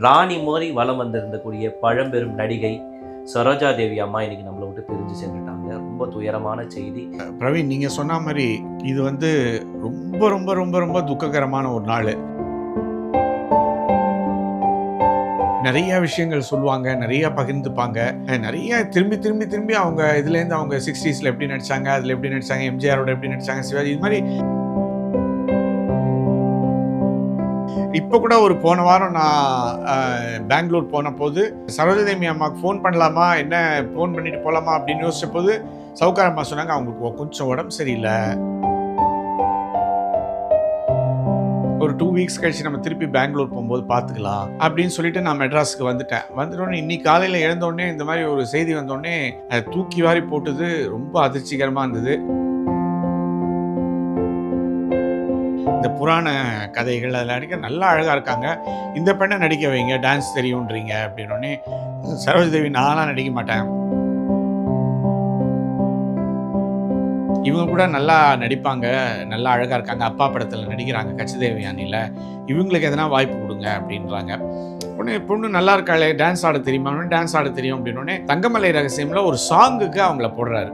ராணி மாதிரி வலம் வந்திருந்தக்கூடிய பழம்பெரும் நடிகை சரோஜா தேவி அம்மா இன்னைக்கு நம்மளை விட்டு பிரிஞ்சு சென்றுட்டாங்க. ரொம்ப துயரமான செய்தி. பிரவீன் நீங்க சொன்ன மாதிரி இது வந்து ரொம்ப ரொம்ப ரொம்ப ரொம்ப துக்ககரமான ஒரு நாள். நிறைய விஷயங்கள் சொல்லுவாங்க நிறைய பகிர்ந்துப்பாங்க. நிறைய திரும்பி திரும்பி திரும்பி அவங்க இதுலேருந்து அவங்க சிக்ஸ்டீஸில் எப்படி நடித்தாங்க அதில் எப்படி நடித்தாங்க எம்ஜிஆரோட எப்படி நடித்தாங்க சிவாஜி இது மாதிரி இப்போ கூட ஒரு போன வாரம் நான் பெங்களூர் போன போது சரோஜதேவி அம்மாவுக்கு ஃபோன் பண்ணலாமா? என்ன ஃபோன் பண்ணிட்டு போகலாமா அப்படின்னு யோசிச்ச போது சவுக்கார அம்மா சொன்னாங்க அவங்களுக்கு கொஞ்சம் உடம்பு சரியில்லை. ஒரு டூ வீக்ஸ் கழிச்சு நம்ம திருப்பி பெங்களூர் போகும்போது பார்த்துக்கலாம் அப்படின்னு சொல்லிட்டு நான் மெட்ராஸுக்கு வந்துட்டேன். வந்துட்டோடனே இன்னைக்கு காலையில் எழுந்தோடனே இந்த மாதிரி ஒரு செய்தி வந்தோடனே அதை தூக்கி வாரி போட்டது ரொம்ப அதிர்ச்சிகரமாக இருந்தது. இந்த புராண கதைகள் அதில் நடிக்க நல்லா அழகாக இருக்காங்க. இந்த பெண்ணை நடிக்க வைங்க டான்ஸ் தெரியுன்றீங்க அப்படின்னோடனே சரோஜதேவி நான்லாம் நடிக்க மாட்டேன். இவங்க கூட நல்லா நடிப்பாங்க நல்லா அழகாக இருக்காங்க. அப்பா படத்தில் நடிக்கிறாங்க கச்சிதேவியானியில் இவங்களுக்கு எதனா வாய்ப்பு கொடுங்க அப்படின்றாங்க. உடனே பொண்ணு நல்லா இருக்காளே டான்ஸ் ஆட தெரியுமா? டான்ஸ் ஆட தெரியும் அப்படின்னோடனே தங்கமலை ரகசியம்ல ஒரு சாங்குக்கு அவங்கள போடுறாரு.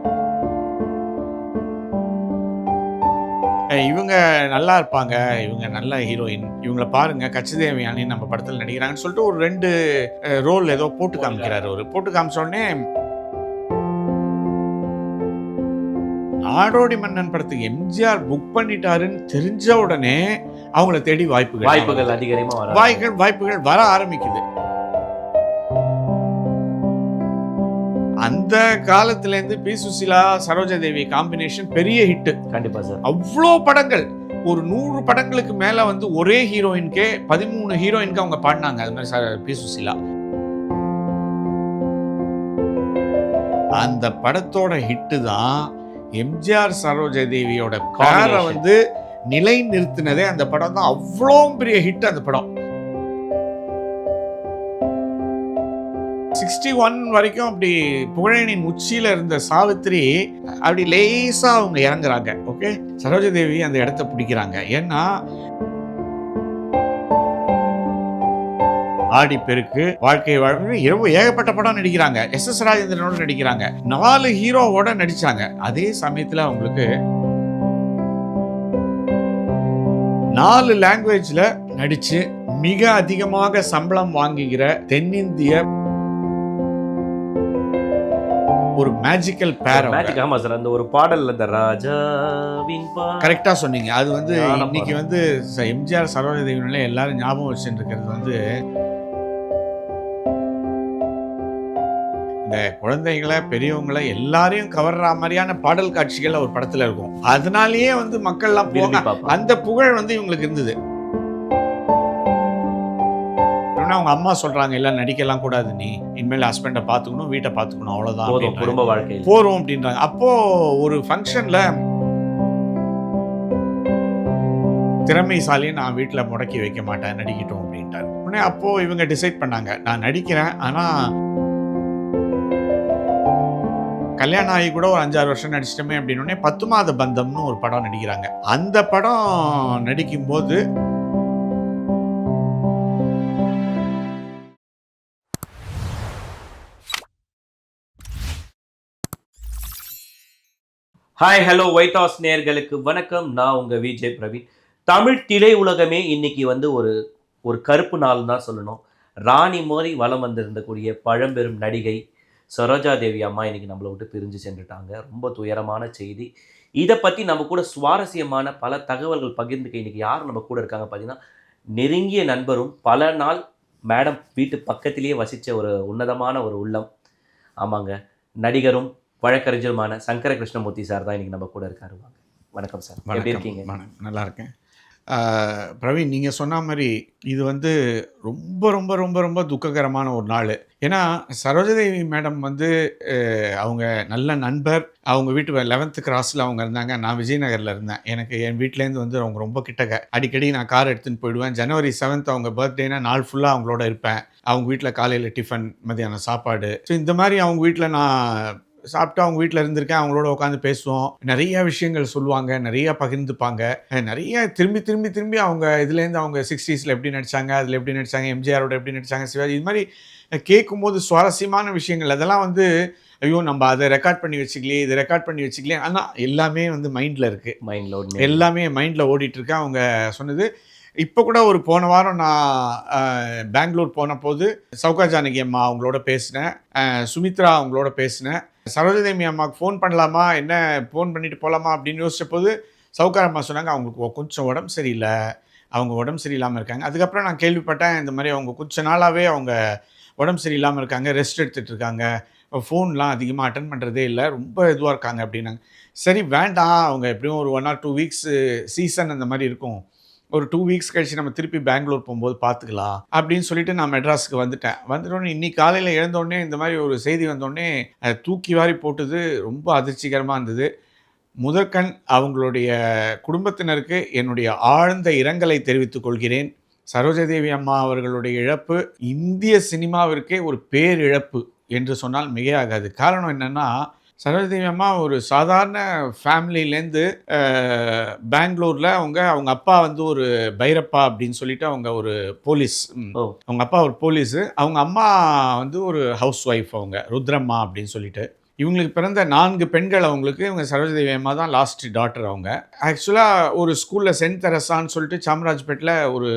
இவங்க நல்லா இருப்பாங்க இவங்க நல்ல ஹீரோயின் இவங்கள பாருங்க கச்சிதேவியானி நம்ம படத்தில் நடிக்கிறாங்கன்னு சொல்லிட்டு ஒரு ரெண்டு ரோல் ஏதோ போட்டு காமிக்கிறாரு ஒரு போட்டு காமிச்ச உடனே நாடோடி மன்னன் படத்துக்கு எம்ஜிஆர் புக் பண்ணிட்டாருன்னு தெரிஞ்ச உடனே அவங்கள தேடி வாய்ப்புகள் வாய்ப்புகள் அதிகரிமா வர வாய்ப்புகள் வாய்ப்புகள் வர ஆரம்பிக்குது. அந்த காலத்துல இருந்து பி சுசிலா சரோஜா தேவி காம்பினேஷன் பெரிய ஹிட் கண்டிப்பா சார். அவ்வளோ படங்கள். ஒரு நூறு படங்களுக்கு மேல வந்து ஒரே ஹீரோயின்கே பதிமூணு ஹீரோயின்க்கு அவங்க பாடினாங்க. அது மாதிரி ச- பி சுசிலா அந்த படத்தோட ஹிட்டு தான் எம்ஜிஆர் சரோஜா தேவியோட Combination. வந்து நிலை நிறுத்தினதே அந்த படம் தான். அவ்வளோ பெரிய ஹிட் அந்த படம். சிக்ஸ்டி ஒன் வரைக்கும் அப்படி புகழனின் உச்சியில் இருந்த சாவித்திரி அப்படி லேசாக அவங்க இறங்குறாங்க ஓகே சரோஜா தேவி அந்த இடத்த பிடிக்கிறாங்க. ஏன்னா ஆடி பெருக்கு வாழ்க்கை வாழ்க்கை இரவு ஏகப்பட்ட படம் நடிக்கிறாங்க. எஸ் எஸ் ராஜேந்திரனோட நடிக்கிறாங்க. நாலு ஹீரோவோட நடிச்சாங்க. அதே சமயத்தில் அவங்களுக்கு நாலு லாங்குவேஜில் நடித்து மிக அதிகமாக சம்பளம் வாங்குகிற தென்னிந்திய ஒரு மேஜிக்கல் பேர் மேஜிக் ஆமா சார் அந்த ஒரு பாடல்ல இந்த ராஜாவின் பா கரெக்டா சொன்னீங்க அது வந்து இன்னைக்கு. வந்து எம்ஜிஆர் சரோஜா தேவியில எல்லாரும் ஞாபகம் வச்சுட்டு இருக்கிறது வந்து இந்த குழந்தைகளை பெரியவங்களை எல்லாரையும் கவர்ற மாதிரியான பாடல் காட்சிகள் ஒரு படத்துல இருக்கும் அதனாலேயே வந்து மக்கள்லாம் பார்ப்போம். அந்த புகழ் வந்து இவங்களுக்கு இருந்தது உடனே அவங்க அம்மா சொல்றாங்க எல்லாம் நடிக்கலாம் கூடாது நீ. இனிமேல் ஹஸ்பண்டை பார்த்துக்கணும் வீட்டை பார்த்துக்கணும் அப்படின்றாங்க. குடும்ப வாழ்க்கையில். போறோம் அப்படின்றாங்க. அப்போ ஒரு ஃபங்க்ஷன்ல திறமைசாலியை நான் வீட்டில் முடக்கி வைக்க மாட்டேன் நடிக்கட்டும் அப்படின்ட்டார். உடனே அப்போ இவங்க டிசைட் பண்ணாங்க நான் நடிக்கிறேன் ஆனா கல்யாணம் ஆகி கூட ஒரு அஞ்சாறு வருஷம் நடிச்சிட்டோமே அப்படின்னு பத்து மாத பந்தம்னு ஒரு படம் நடிக்கிறாங்க. அந்த படம் நடிக்கும்போது ஹாய் ஹலோ ஒயிட் ஹவுஸ் நேயர்களுக்கு வணக்கம். நான் உங்கள் விஜய் பிரவீன். தமிழ் திரை உலகமே இன்னைக்கு வந்து ஒரு ஒரு கருப்பு நாள் தான் சொல்லணும். ராணி மோரி வலம் வந்திருந்தக்கூடிய பழம்பெரும் நடிகை சரோஜா தேவி அம்மா இன்னைக்கு நம்மளை விட்டு பிரிஞ்சு சென்றுட்டாங்க. ரொம்ப துயரமான செய்தி. இதை பற்றி நம்ம கூட சுவாரஸ்யமான பல தகவல்கள் பகிர்ந்துக்க இன்னைக்கு யார் நம்ம கூட இருக்காங்க பார்த்தீங்கன்னா நெருங்கிய நண்பரும் பல நாள் மேடம் வீட்டு பக்கத்திலேயே வசித்த ஒரு உன்னதமான ஒரு உள்ளம். ஆமாங்க. நடிகரும் வழக்கறிஞருமான சங்கர கிருஷ்ணமூர்த்தி சார் தான் இன்னைக்கு நம்ம கூட இருக்காரு. வாங்க. வணக்கம் சார். எப்படி இருக்கீங்க? நல்லா இருக்கேன். பிரவீன் நீங்கள் சொன்ன மாதிரி இது வந்து ரொம்ப ரொம்ப ரொம்ப ரொம்ப துக்ககரமான ஒரு நாள். ஏன்னா சரோஜதேவி மேடம் வந்து அவங்க நல்ல நண்பர். அவங்க வீட்டு லெவன்த்து கிராஸில் அவங்க இருந்தாங்க. நான் விஜயநகரில் இருந்தேன். எனக்கு என் வீட்டிலேருந்து வந்து அவங்க ரொம்ப கிட்டக்க. அடிக்கடி நான் கார் எடுத்துன்னு போயிடுவேன். ஜனவரி செவன்த் அவங்க பர்த்டேனா நாள் ஃபுல்லாக அவங்களோட இருப்பேன். அவங்க வீட்டில் காலையில் டிஃபன் மதியானம் சாப்பாடு. ஸோ இந்த மாதிரி அவங்க வீட்டில் நான் சாப்பிட்டு அவங்க வீட்டில் இருந்திருக்கேன் அவங்களோட உட்காந்து பேசுவோம். நிறைய விஷயங்கள் சொல்லுவாங்க நிறைய பகிர்ந்துப்பாங்க. நிறைய திரும்பி திரும்பி திரும்பி அவங்க இதுலேருந்து அவங்க சிக்ஸ்டீஸில் எப்படி நடிச்சாங்க அதில் எப்படி நடிச்சாங்க எம்ஜிஆரோட எப்படி நடிச்சாங்க சிவாஜி இது மாதிரி கேட்கும்போது சுவாரஸ்யமான விஷயங்கள். அதெல்லாம் வந்து ஐயோ நம்ம அதை ரெக்கார்ட் பண்ணி வச்சுக்கலையே இதை ரெக்கார்ட் பண்ணி வச்சுக்கலையே. ஆனால் எல்லாமே வந்து மைண்டில் இருக்குது மைண்ட்ல எல்லாமே மைண்டில் ஓடிட்டு இருக்கு. அவங்க சொன்னது இப்போ கூட ஒரு போன வாரம் நான் பெங்களூர் போன போது சௌகா ஜானகி அம்மா அவங்களோட பேசினேன். சுமித்ரா அவங்களோட பேசினேன். சரோஜதேவி அம்மாவுக்கு ஃபோன் பண்ணலாமா? என்ன ஃபோன் பண்ணிட்டு போகலாமா அப்படின்னு யோசிச்ச போது சவுக்கார் அம்மா சொன்னாங்க அவங்களுக்கு கொஞ்சம் உடம்பு சரியில்லை. அவங்க உடம்பு சரியில்லாமல் இருக்காங்க. அதுக்கப்புறம் நான் கேள்விப்பட்டேன் இந்த மாதிரி அவங்க கொஞ்ச நாளாகவே அவங்க உடம்பு சரியில்லாமல் இருக்காங்க ரெஸ்ட் எடுத்துகிட்டு இருக்காங்க. ஃபோன்லாம் அதிகமாக அட்டன் பண்ணுறதே இல்லை ரொம்ப இதுவாக இருக்காங்க அப்படின்னாங்க. சரி வேண்டாம். அவங்க எப்படியும் ஒரு one or two weeks season அந்த மாதிரி இருக்கும். ஒரு டூ வீக்ஸ் கழிச்சு நம்ம திருப்பி பெங்களூர் போகும்போது பார்த்துக்கலாம் அப்படின்னு சொல்லிட்டு நான் மெட்ராஸுக்கு வந்துட்டேன். வந்துட்டோடனே இன்னைக்கு காலையில் எழுந்தோடனே இந்த மாதிரி ஒரு செய்தி வந்தோடனே அதை தூக்கி வாரி போட்டது ரொம்ப அதிர்ச்சிகரமாக இருந்தது. முதற்கண் அவங்களுடைய குடும்பத்தினருக்கு என்னுடைய ஆழ்ந்த இரங்கலை தெரிவித்துக் கொள்கிறேன். சரோஜதேவி அம்மா அவர்களுடைய இழப்பு இந்திய சினிமாவிற்கே ஒரு பேரிழப்பு என்று சொன்னால் மிகையாகாது. காரணம் என்னன்னா சரோஜதேவி அம்மா ஒரு சாதாரண ஃபேமிலியிலேருந்து பெங்களூரில் அவங்க அவங்க அப்பா வந்து ஒரு பைரப்பா அப்படின்னு சொல்லிட்டு அவங்க ஒரு போலீஸ். அவங்க அப்பா ஒரு போலீஸு அவங்க அம்மா வந்து ஒரு ஹவுஸ் ஒய்ஃப் அவங்க ருத்ரம்மா அப்படின்னு சொல்லிட்டு. இவங்களுக்கு பிறந்த நான்கு பெண்கள் அவங்களுக்கு இவங்க சரோஜதேவி அம்மா தான் லாஸ்ட் டாட்டர் அவங்க. ஆக்சுவலாக ஒரு ஸ்கூலில் சென்ட் தெரசான்னு சொல்லிட்டு சாமராஜ்பேட்டில் ஒரு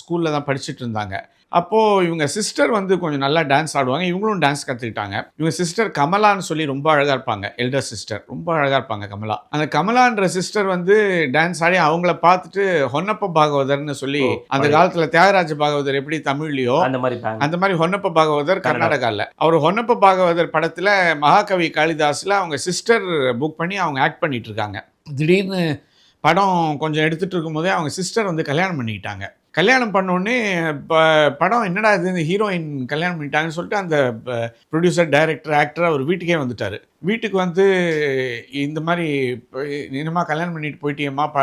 ஸ்கூலில் தான் படிச்சுட்டு இருந்தாங்க. அப்போது இவங்க சிஸ்டர் வந்து கொஞ்சம் நல்லா டான்ஸ் ஆடுவாங்க. இவங்களும் டான்ஸ் கற்றுக்கிட்டாங்க இவங்க சிஸ்டர் கமலான்னு சொல்லி ரொம்ப அழகாக இருப்பாங்க. எல்டர் சிஸ்டர் ரொம்ப அழகாக இருப்பாங்க கமலா. அந்த கமலான்ற சிஸ்டர் வந்து டான்ஸ் ஆடி அவங்கள பார்த்துட்டு ஹொன்னப்ப பாகவதர்னு சொல்லி அந்த காலத்தில் தியாகராஜ பாகவதர் எப்படி தமிழ்லையோ அந்த மாதிரி அந்த மாதிரி ஹொன்னப்ப பாகவதர். கர்நாடகாவில் அவர் ஹொன்னப்ப பாகவதர் படத்தில் மகாகவி காளிதாஸில் அவங்க சிஸ்டர் புக் பண்ணி அவங்க ஆக்ட் பண்ணிட்டு இருக்காங்க. திடீர்னு படம் கொஞ்சம் எடுத்துட்டு இருக்கும்போதே அவங்க சிஸ்டர் வந்து கல்யாணம் பண்ணிக்கிட்டாங்க. கல்யாணம் பண்ணோடனே படம் என்னடா இது இந்த ஹீரோயின் கல்யாணம் பண்ணிட்டாங்கன்னு சொல்லிட்டு அந்த ப்ரொடியூசர் டைரக்டர் ஆக்டர் அவர் வீட்டுக்கே வந்துட்டார். வீட்டுக்கு வந்து இந்த மாதிரி இனிமா கல்யாணம் பண்ணிட்டு போயிட்டியம்மா ப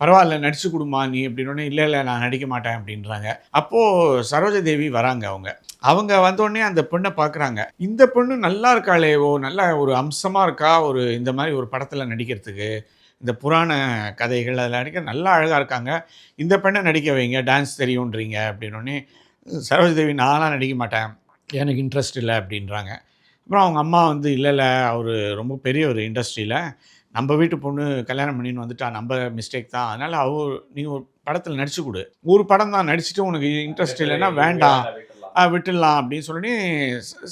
பரவாயில்ல நடிச்சு கொடுமா நீ அப்படின்னோடனே இல்லை இல்லை நான் நடிக்க மாட்டேன் அப்படின்றாங்க. அப்போது சரோஜதேவி வராங்க அவங்க. அவங்க வந்தோடனே அந்த பொண்ணை பார்க்குறாங்க இந்த பெண்ணு நல்லா இருக்காளே ஓ நல்லா ஒரு அம்சமாக இருக்கா ஒரு இந்த மாதிரி ஒரு படத்தில் நடிக்கிறதுக்கு? இந்த புராண கதைகள் அதில் நடிக்க நல்லா அழகாக இருக்காங்க. இந்த பெண்ணை நடிக்க வைங்க டான்ஸ் தெரியுன்றீங்க அப்படின்னோடனே சரோஜதேவி நான்லாம் நடிக்க மாட்டேன். எனக்கு இன்ட்ரெஸ்ட் இல்லை அப்படின்றாங்க. அப்புறம் அவங்க அம்மா வந்து இல்லை இல்லை அவர் ரொம்ப பெரிய ஒரு இண்டஸ்ட்ரியில் நம்ம வீட்டு பொண்ணு கல்யாணம் பண்ணின்னு வந்துட்டா நம்ம மிஸ்டேக் தான். அதனால் அவர் நீ ஒரு படத்தில் நடிச்சு கொடு. ஒரு படம் தான் நடிச்சுட்டு உனக்கு இன்ட்ரெஸ்ட் இல்லைன்னா வேண்டாம். விட்டுடலாம் அப்படின்னு சொல்லி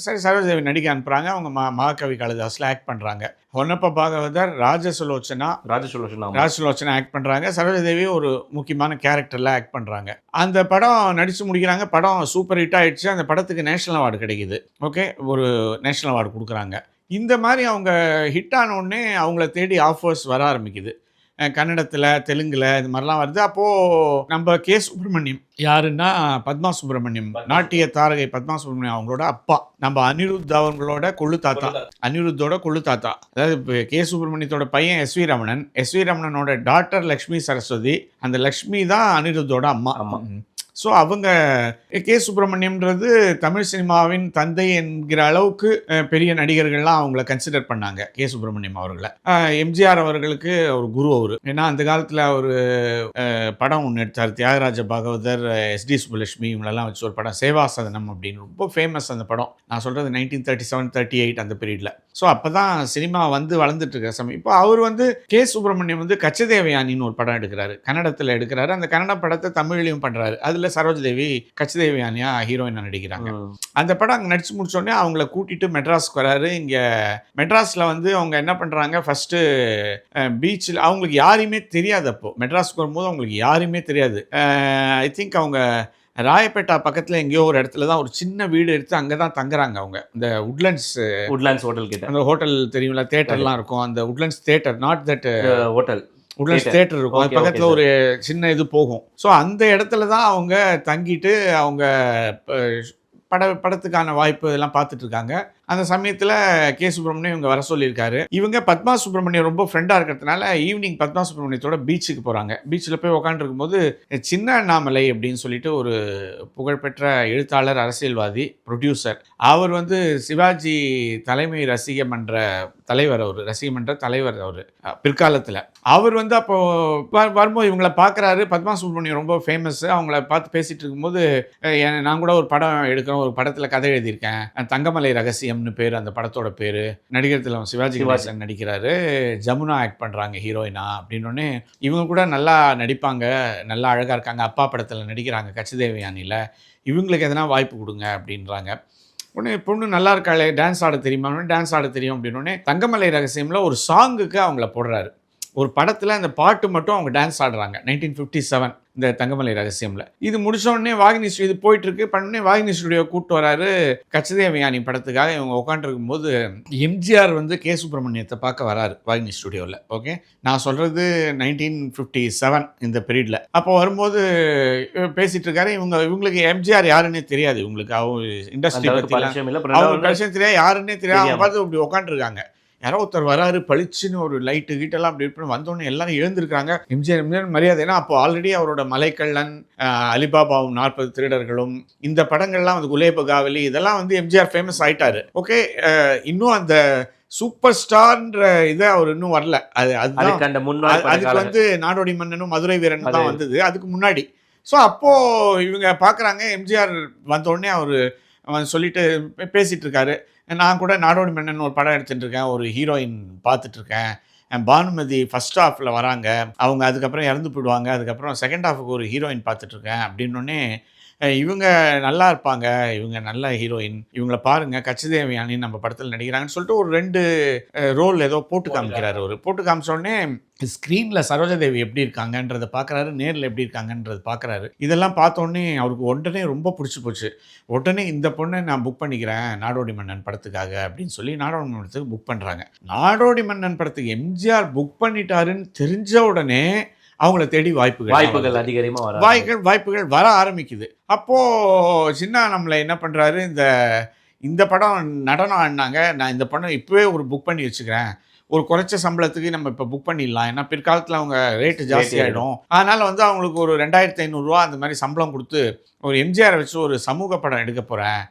சரி சரோஜதேவி நடிக்க அனுப்புகிறாங்க அவங்க மா மகாகவி காளிதாஸில் ஆக்ட் பண்ணுறாங்க ஹொன்னப்ப பாகவதர் ராஜசுலோச்சனா ராஜசுலோஷன் ராஜசுலோச்சனா ஆக்ட் பண்ணுறாங்க சரோஜதேவி ஒரு முக்கியமான கேரக்டரில் ஆக்ட் பண்ணுறாங்க அந்த படம் நடித்து முடிக்கிறாங்க. படம் சூப்பர் ஹிட் ஆயிடுச்சு. அந்த படத்துக்கு நேஷனல் அவார்டு கிடைக்குது. ஓகே ஒரு நேஷனல் அவார்டு கொடுக்குறாங்க. இந்த மாதிரி அவங்க ஹிட் ஆன உடனே அவங்கள தேடி ஆஃபர்ஸ் வர ஆரம்பிக்குது. கன்னடத்தில் தெலுங்கில் இது மாதிரிலாம் வருது. அப்போது நம்ம கே. சுப்பிரமணியம். யாருன்னா பத்மா சுப்பிரமணியம். நாட்டிய தாரகை பத்மா சுப்பிரமணியம் அவங்களோட அப்பா. நம்ம அனிருத் அவங்களோட கொள்ளு தாத்தா. அனிருத்தோட கொள்ளு தாத்தா. அதாவது இப்ப கே. சுப்பிரமணியத்தோட பையன் S. V. Ramanan. S. V. ரமணனோட daughter Lakshmi Saraswathi. அந்த லக்ஷ்மி தான் அனிருத்தோட அம்மா. ஆமா. ஸோ அவங்க கே சுப்பிரமணியம்ன்றது தமிழ் சினிமாவின் தந்தை என்கிற அளவுக்கு பெரிய நடிகர்கள்லாம் அவங்கள கன்சிடர் பண்ணாங்க கே சுப்பிரமணியம் அவர்களை. எம்ஜிஆர் அவர்களுக்கு ஒரு குரு அவர். ஏன்னா அந்த காலத்தில் அவர் படம் ஒன்று எடுத்தார். தியாகராஜ பாகவதர் எஸ் டி சுப்புலட்சுமி இவங்களெல்லாம் வச்சு ஒரு படம் சேவாசதனம் அப்படின்னு ரொம்ப ஃபேமஸ் அந்த படம். நான் சொல்கிறது nineteen thirty seven thirty eight அந்த பீரியடில் ஸோ அப்போ தான் சினிமா வந்து வளர்ந்துட்டு இருக்கிற சமயம். இப்போ அவர் வந்து கே சுப்பிரமணியம் வந்து கச்சதேவயானின்னு ஒரு படம் எடுக்கிறாரு. கன்னடத்தில் எடுக்கிறாரு. அந்த கன்னட படத்தை தமிழ்லையும் பண்ணுறாரு அதில் சரோஜதேவி கச்சதேவயானியா ஹீரோயினாக நடிக்கிறாங்க. அந்த படம் அங்கே நடிச்சு முடிச்சோடனே அவங்கள கூட்டிட்டு மெட்ராஸ்க்கு வராரு. இங்கே மெட்ராஸில் வந்து அவங்க என்ன பண்ணுறாங்க ஃபஸ்ட்டு பீச்சில் அவங்களுக்கு யாரையுமே தெரியாது அப்போ. மெட்ராஸ்க்கு வரும்போது அவங்களுக்கு யாரையுமே தெரியாது. ஐ திங்க் அவங்க ராயப்பேட்டா பக்கத்தில் எங்கேயோ ஒரு இடத்துல தான் ஒரு சின்ன வீடு எடுத்து அங்கே தான் தங்குறாங்க அவங்க. இந்த உட்லண்ட்ஸ் உட்லாண்ட்ஸ் ஹோட்டல் கிட்ட. அந்த ஹோட்டல் தெரியும்ல தேட்டர்லாம் இருக்கும். அந்த Woodlands theatre not that hotel Woodlands. Theatre இருக்கும். அது பக்கத்தில். ஒரு சின்ன இது போகும். ஸோ அந்த இடத்துல தான் அவங்க தங்கிட்டு அவங்க பட படத்துக்கான வாய்ப்பு இதெல்லாம் பார்த்துட்டு இருக்காங்க அந்த சமயத்தில் கே. சுப்பிரமணியம் இவங்க வர சொல்லியிருக்காரு. இவங்க பத்மா சுப்பிரமணியம் ரொம்ப ஃப்ரெண்டாக இருக்கிறதுனால ஈவினிங் பத்மா சுப்பிரமணியத்தோட பீச்சுக்கு போகிறாங்க பீச்சில் போய் உட்காந்துருக்கும் போது சின்ன அண்ணாமலை அப்படின்னு சொல்லிட்டு ஒரு புகழ்பெற்ற எழுத்தாளர் அரசியல்வாதி ப்ரொடியூசர் அவர் வந்து சிவாஜி தலைமை ரசிக மன்ற தலைவர் அவர் ரசிக மன்ற தலைவர் அவர் பிற்காலத்தில். அவர் வந்து அப்போ வ- வரும்போது இவங்கள பார்க்குறாரு பத்மா சுப்பிரமணியம் ரொம்ப ஃபேமஸ் அவங்கள பார்த்து பேசிட்டு இருக்கும்போது நான் கூட ஒரு படம் எடுக்கிறேன். ஒரு படத்தில் கதை எழுதியிருக்கேன். தங்கமலை ரகசியம்னு பேர் அந்த படத்தோட பேர். நடிகர் திலகம் சிவாஜி சிவாஜி. கணேசன் நடிக்கிறாரு. ஜமுனா ஆக்ட் பண்ணுறாங்க ஹீரோயினா அப்படின்னோடனே இவங்க கூட நல்லா நடிப்பாங்க. நல்லா அழகாக இருக்காங்க. அப்பா படத்தில் நடிக்கிறாங்க. கச்சிதேவயானியில் இவங்களுக்கு எதனா வாய்ப்பு கொடுங்க அப்படின்றாங்க. உடனே பொண்ணு நல்லா இருக்காளே டான்ஸ் ஆட தெரியுமா? டான்ஸ் ஆட தெரியும் அப்படின்னோடனே தங்கமலை ரகசியமில் ஒரு சாங்குக்கு அவங்கள போடுறாரு. ஒரு படத்தில் அந்த பாட்டு மட்டும் அவங்க டான்ஸ் ஆடுறாங்க நைன்டீன் ஃபிஃப்டி செவன் இந்த தங்கமலை ரகசியமில். இது முடிச்ச உடனே வாகினி இது போயிட்டு இருக்கு. பண்ணே வாகினி ஸ்டுடியோ கூப்பிட்டு வராரு கச்சிதேவயானி படத்துக்காக இவங்க உட்காந்துருக்கும் போது எம்ஜிஆர் வந்து கே. சுப்பிரமணியத்தை பார்க்க வராரு வாகினி ஸ்டுடியோவில் ஓகே நான் சொல்கிறது நைன்டீன் ஃபிஃப்டி செவன் இந்த பீரியடில் அப்போ வரும்போது பேசிட்டு இருக்காரு. இவங்க இவங்களுக்கு எம்ஜிஆர் யாருன்னே தெரியாது. இவங்களுக்கு அவங்க இண்டஸ்ட்ரி இல்லை. அவங்க தெரியாது. யாருன்னே தெரியாது. அவங்க. பார்த்து இப்படி உட்காந்துருக்காங்க யாரோ ஒருத்தர் வராரு பளிச்சுன்னு ஒரு லைட்டு கீட்டெல்லாம் அப்படி இப்படி வந்தோடனே எல்லாரும் எழுந்திருக்காங்க எம்ஜிஆர் எம்ஜிஆர் மரியாதை. ஏன்னா அப்போ ஆல்ரெடி அவரோட மலைக்கள்ளன் அலிபாபாவும் நாற்பது திருடர்களும் இந்த படங்கள்லாம் வந்து குலேபகாவலி இதெல்லாம் வந்து எம்ஜிஆர் ஃபேமஸ் ஆயிட்டாரு. ஓகே இன்னும் அந்த சூப்பர் ஸ்டார்ன்ற இதை அவர் இன்னும் வரல. அது அதுக்கு அந்த அதுக்கு வந்து நாடோடி மன்னனும் மதுரை வீரன் தான் வந்தது. அதுக்கு முன்னாடி. ஸோ அப்போ இவங்க பார்க்குறாங்க எம்ஜிஆர் வந்த உடனே அவர் சொல்லிட்டு பே- பேசிட்டு இருக்காரு. நான் கூட நாடோடி மன்னன் ஒரு படம் எடுத்துட்டு இருக்கேன் ஒரு ஹீரோயின் பார்த்துட்ருக்கேன் பானுமதி ஃபர்ஸ்ட் ஹாஃபில் வராங்க. அவங்க அதுக்கப்புறம் இறந்து போயிடுவாங்க. அதுக்கப்புறம் செகண்ட் ஹாஃபுக்கு ஒரு ஹீரோயின் பார்த்துட்ருக்கேன் அப்படின்னோடனே இவங்க நல்லா இருப்பாங்க இவங்க நல்ல ஹீரோயின் இவங்கள பாருங்க கச்சிதேவயானி நம்ம படத்தில் நடிக்கிறாங்கன்னு சொல்லிட்டு ஒரு ரெண்டு ரோல் ஏதோ போட்டு காமிக்கிறாரு ஒரு போட்டு காமிச்ச உடனே ஸ்க்ரீனில் சரோஜாதேவி எப்படி இருக்காங்கன்றதை பார்க்குறாரு நேரில் எப்படி இருக்காங்கன்றது பார்க்குறாரு இதெல்லாம் பார்த்த உடனே அவருக்கு உடனே ரொம்ப பிடிச்சி போச்சு. உடனே இந்த பொண்ணை நான் புக் பண்ணிக்கிறேன் நாடோடி மன்னன் படத்துக்காக அப்படின்னு சொல்லி நாடோடி மன்னன் படத்துக்கு புக் பண்ணுறாங்க நாடோடி மன்னன் படத்துக்கு எம்ஜிஆர் புக் பண்ணிட்டாருன்னு தெரிஞ்ச உடனே அவங்கள தேடி வாய்ப்புகள் வாய்ப்புகள் அதிகரிமா வர வாய்ப்புகள் வாய்ப்புகள் வர ஆரம்பிக்குது. அப்போ சின்ன நம்மளை என்ன பண்றாரு இந்த இந்த படம் நடனம் ஆடினாங்க. நான் இந்த படம் இப்போவே ஒரு புக் பண்ணி வச்சுக்கிறேன். ஒரு குறைச்ச சம்பளத்துக்கு நம்ம இப்போ புக் பண்ணிடலாம். ஏன்னா பிற்காலத்தில் அவங்க ரேட்டு ஜாஸ்தி ஆகிடும் அதனால் வந்து அவங்களுக்கு ஒரு ரெண்டாயிரத்தி ஐநூறுரூவா அந்த மாதிரி சம்பளம் கொடுத்து ஒரு எம்ஜிஆரை வச்சு ஒரு சமூக படம் எடுக்க போகிறேன்